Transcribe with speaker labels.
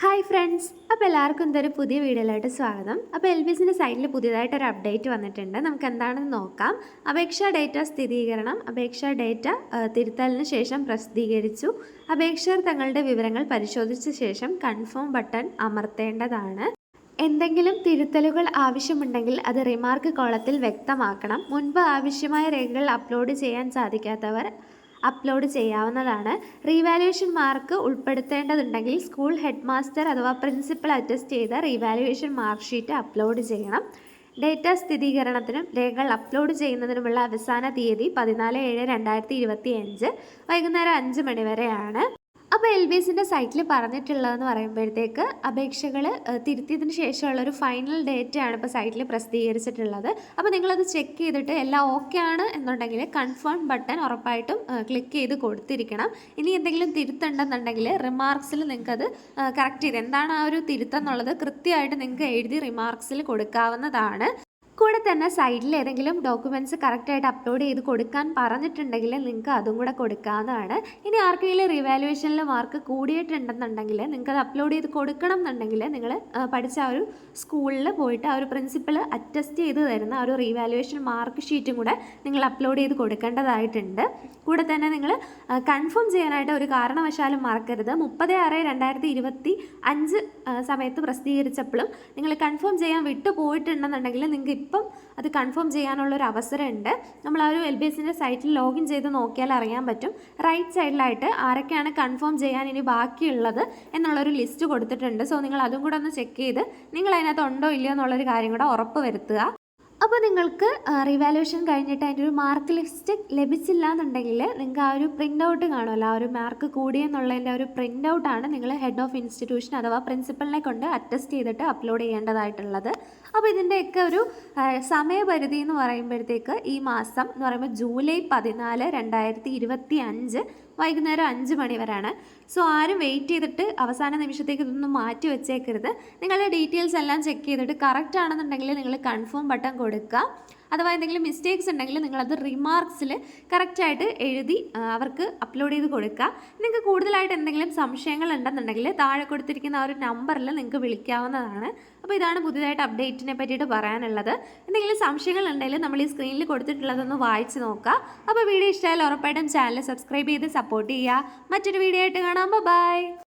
Speaker 1: Hi friends അപ്പോൾ എല്ലാവർക്കും ഇതൊരു പുതിയ വീഡിയോയിലായിട്ട് സ്വാഗതം. അപ്പോൾ എൽ ബി എസിന്റെ സൈറ്റിൽ പുതിയതായിട്ടൊരു അപ്ഡേറ്റ് വന്നിട്ടുണ്ട്. നമുക്ക് എന്താണെന്ന് നോക്കാം. അപേക്ഷാ ഡേറ്റ സ്ഥിരീകരണം അപേക്ഷാ ഡേറ്റ തിരുത്തലിന് ശേഷം പ്രസിദ്ധീകരിച്ചു. അപേക്ഷകർ തങ്ങളുടെ വിവരങ്ങൾ പരിശോധിച്ച ശേഷം കൺഫേം ബട്ടൺ അമർത്തേണ്ടതാണ്. എന്തെങ്കിലും തിരുത്തലുകൾ ആവശ്യമുണ്ടെങ്കിൽ അത് റിമാർക്ക് കോളത്തിൽ വ്യക്തമാക്കണം. മുൻപ് ആവശ്യമായ രേഖകൾ അപ്ലോഡ് ചെയ്യാൻ സാധിക്കാത്തവർ അപ്ലോഡ് ചെയ്യാവുന്നതാണ്. റീവാലുവേഷൻ മാർക്ക് ഉൾപ്പെടുത്തേണ്ടതുണ്ടെങ്കിൽ സ്കൂൾ ഹെഡ് മാസ്റ്റർ അഥവാ പ്രിൻസിപ്പൽ അറ്റസ്റ്റ് ചെയ്ത റീവാലുവേഷൻ മാർക്ക് ഷീറ്റ് അപ്ലോഡ് ചെയ്യണം. ഡേറ്റ സ്ഥിരീകരണത്തിനും രേഖകൾ അപ്ലോഡ് ചെയ്യുന്നതിനുമുള്ള അവസാന തീയതി പതിനാല് ഏഴ് രണ്ടായിരത്തി ഇരുപത്തി അഞ്ച് വൈകുന്നേരം അഞ്ച് മണി വരെയാണ്. അപ്പോൾ എൽ ബി എസിന്റെ സൈറ്റിൽ പറഞ്ഞിട്ടുള്ളതെന്ന് പറയുമ്പോഴത്തേക്ക് അപേക്ഷകൾ തിരുത്തിയതിന് ശേഷമുള്ള ഒരു ഫൈനൽ ഡേറ്റ് ആണ് ഇപ്പോൾ സൈറ്റിൽ പ്രസിദ്ധീകരിച്ചിട്ടുള്ളത്. അപ്പോൾ നിങ്ങളത് ചെക്ക് ചെയ്തിട്ട് എല്ലാം ഓക്കെ ആണ് എന്നുണ്ടെങ്കിൽ കൺഫേം ബട്ടൺ ഉറപ്പായിട്ടും ക്ലിക്ക് ചെയ്ത് കൊടുത്തിരിക്കണം. ഇനി എന്തെങ്കിലും തിരുത്തുണ്ടെന്നുണ്ടെങ്കിൽ റിമാർക്സിൽ നിങ്ങൾക്കത് കറക്റ്റ് ചെയ്ത് എന്താണ് ആ ഒരു തിരുത്തം എന്നുള്ളത് കൃത്യമായിട്ട് നിങ്ങൾക്ക് എഴുതി റിമാർക്സിൽ കൊടുക്കാവുന്നതാണ്. കൂടെ തന്നെ സൈഡിൽ ഏതെങ്കിലും ഡോക്യുമെന്റ്സ് കറക്റ്റായിട്ട് അപ്ലോഡ് ചെയ്ത് കൊടുക്കാൻ പറഞ്ഞിട്ടുണ്ടെങ്കിൽ നിങ്ങൾക്ക് അതും കൂടെ കൊടുക്കാവുന്നതാണ്. ഇനി ആർക്കെങ്കിലും റിവാലുവേഷനിൽ മാർക്ക് കൂടിയിട്ടുണ്ടെന്നുണ്ടെങ്കിൽ നിങ്ങൾക്ക് അത് അപ്ലോഡ് ചെയ്ത് കൊടുക്കണം എന്നുണ്ടെങ്കിൽ നിങ്ങൾ പഠിച്ച ആ ഒരു സ്കൂളിൽ പോയിട്ട് ആ ഒരു പ്രിൻസിപ്പൽ അറ്റസ്റ്റ് ചെയ്ത് തരുന്ന ആ ഒരു റീവാലുവേഷൻ മാർക്ക് ഷീറ്റും കൂടെ നിങ്ങൾ അപ്ലോഡ് ചെയ്ത് കൊടുക്കേണ്ടതായിട്ടുണ്ട്. കൂടെ തന്നെ നിങ്ങൾ കൺഫേം ചെയ്യാനായിട്ട് ഒരു കാരണവശാലും മറക്കരുത്. മുപ്പത് ആറ് രണ്ടായിരത്തി ഇരുപത്തി അഞ്ച് സമയത്ത് പ്രസിദ്ധീകരിച്ചപ്പോഴും നിങ്ങൾ കൺഫേം ചെയ്യാൻ വിട്ടു പോയിട്ടുണ്ടെന്നുണ്ടെങ്കിൽ നിങ്ങൾക്ക് ഇപ്പം അത് കൺഫേം ചെയ്യാനുള്ളൊരു അവസരമുണ്ട്. നമ്മൾ ആ ഒരു എൽ ബി എസിന്റെ സൈറ്റിൽ ലോഗിൻ ചെയ്ത് നോക്കിയാൽ അറിയാൻ പറ്റും. റൈറ്റ് സൈഡിലായിട്ട് ആരൊക്കെയാണ് കൺഫേം ചെയ്യാൻ ഇനി ബാക്കിയുള്ളത് എന്നുള്ളൊരു ലിസ്റ്റ് കൊടുത്തിട്ടുണ്ട്. സോ നിങ്ങൾ അതും കൂടെ ഒന്ന് ചെക്ക് ചെയ്ത് നിങ്ങൾ അതിനകത്ത് ഉണ്ടോ ഇല്ലയോ എന്നുള്ളൊരു കാര്യം കൂടെ ഉറപ്പ് വരുത്തുക. അപ്പോൾ നിങ്ങൾക്ക് റിവാലുവേഷൻ കഴിഞ്ഞിട്ട് അതിന്റെ ഒരു മാർക്ക് ലിസ്റ്റ് ലഭിച്ചില്ല എന്നുണ്ടെങ്കിൽ നിങ്ങൾക്ക് ആ ഒരു പ്രിന്റ് ഔട്ട് കാണുമല്ലോ. ആ ഒരു മാർക്ക് കൂടിയെന്നുള്ളതിന്റെ ഒരു പ്രിന്റ് ഔട്ടാണ് നിങ്ങൾ ഹെഡ് ഓഫ് ഇൻസ്റ്റിറ്റ്യൂഷൻ അഥവാ പ്രിൻസിപ്പളിനെ കൊണ്ട് അറ്റസ്റ്റ് ചെയ്തിട്ട് അപ്ലോഡ് ചെയ്യേണ്ടതായിട്ടുള്ളത്. അപ്പോൾ ഇതിന്റെയൊക്കെ ഒരു സമയപരിധി എന്ന് പറയുമ്പോഴത്തേക്ക് ഈ മാസം എന്ന് പറയുമ്പോൾ ജൂലൈ പതിനാല് രണ്ടായിരത്തി ഇരുപത്തി അഞ്ച് വൈകുന്നേരം അഞ്ച് മണി വരെയാണ്. സോ ആരും വെയിറ്റ് ചെയ്തിട്ട് അവസാന നിമിഷത്തേക്ക് ഇതൊന്നും മാറ്റി വെച്ചേക്കരുത്. നിങ്ങളുടെ ഡീറ്റെയിൽസ് എല്ലാം ചെക്ക് ചെയ്തിട്ട് കറക്റ്റ് ആണെന്നുണ്ടെങ്കിൽ നിങ്ങൾ കൺഫേം ബട്ടൺ കൊടുക്കുക. അഥവാ എന്തെങ്കിലും മിസ്റ്റേക്സ് ഉണ്ടെങ്കിൽ നിങ്ങളത് റിമാർക്സിൽ കറക്റ്റായിട്ട് എഴുതി അവർക്ക് അപ്ലോഡ് ചെയ്ത് കൊടുക്കുക നിങ്ങൾക്ക് കൂടുതലായിട്ട് എന്തെങ്കിലും സംശയങ്ങൾ ഉണ്ടെന്നുണ്ടെങ്കിൽ താഴെ കൊടുത്തിരിക്കുന്ന ആ ഒരു നമ്പറിൽ നിങ്ങൾക്ക് വിളിക്കാവുന്നതാണ്. അപ്പോൾ ഇതാണ് പുതിയതായിട്ട് അപ്ഡേറ്റിനെ പറ്റിയിട്ട് പറയാനുള്ളത്. എന്തെങ്കിലും സംശയങ്ങൾ ഉണ്ടെങ്കിൽ നമ്മൾ ഈ സ്ക്രീനിൽ കൊടുത്തിട്ടുള്ളതൊന്ന് വായിച്ച് നോക്കുക. അപ്പോൾ വീഡിയോ ഇഷ്ടമായാലും ഉറപ്പായിട്ടും ചാനൽ സബ്സ്ക്രൈബ് ചെയ്ത് സപ്പോർട്ട് ചെയ്യുക. മറ്റൊരു വീഡിയോ ആയിട്ട് കാണാം. ബൈ